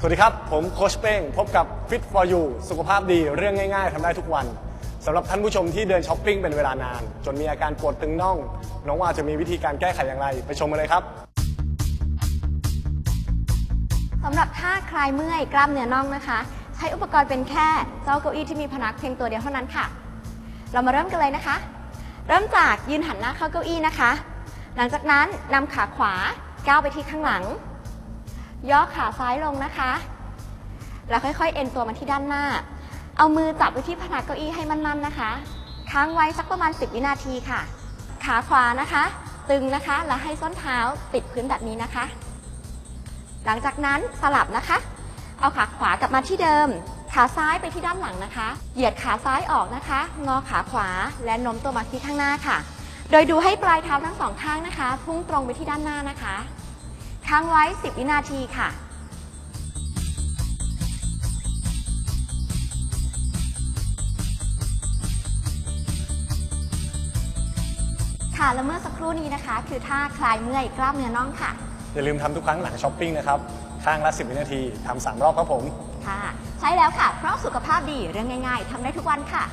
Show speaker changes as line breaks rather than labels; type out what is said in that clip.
สวัสดีครับ ผมโคชเป้ง พบกับ Fit for You สุขภาพดีเรื่องง่ายๆทำได้ทุกวันสำหรับท่านผู้ชมที่เดินช้อปปิ้งเป็นเวลานาน จนมีอาการปวดตึงน่อง น้องว่าจะมีวิธีการแก้ไขอย่างไร ไปชมกันเลยครับ
สำหรับท่าคลายเมื่อยกล้ามเนื้อน่องนะคะ ใช้อุปกรณ์เป็นแค่เจ้าเก้าอี้ที่มีพนักเพียงตัวเดียวเท่านั้นค่ะ เรามาเริ่มกันเลยนะคะ เริ่มจากยืนหันหน้าเข้าเก้าอี้นะคะ หลังจากนั้นนำขาขวาก้าวไปที่ข้างหลัง ย่อขาซ้ายลงนะคะ แล้วค่อยๆ เอ็นตัวมาที่ด้านหน้า เอามือจับไปที่พนักเก้าอี้ให้มั่นๆนะคะ ค้างไว้สักประมาณ 10 วินาทีค่ะ ขาขวานะคะ ตึงนะคะ แล้วให้ส้นเท้าติดพื้นแบบนี้นะคะ หลังจากนั้นสลับนะคะ เอาขาขวากลับมาที่เดิม ขาซ้ายไปที่ด้านหลังนะคะ เหยียดขาซ้ายออกนะคะ งอขาขวา และโน้มตัวมาที่ข้างหน้าค่ะ โดยดูให้ปลายเท้าทั้งสองข้างนะคะ พุ่งตรงไปที่ด้านหน้านะคะ ค้างไว้ 10 วินาทีค่ะ ค่ะและเมื่อสักครู่นี้นะคะ คือท่าคลายเมื่อยกล้ามเนื้อน่องค่ะ
อย่าลืมทำทุกครั้งหลังช้อปปิ้งนะครับ ข้างละ 10 วินาทีทำสามรอบครับผม
ค่ะ ใช่แล้วค่ะ เพราะสุขภาพดีเรื่องง่าย ๆทำได้ทุกวันค่ะ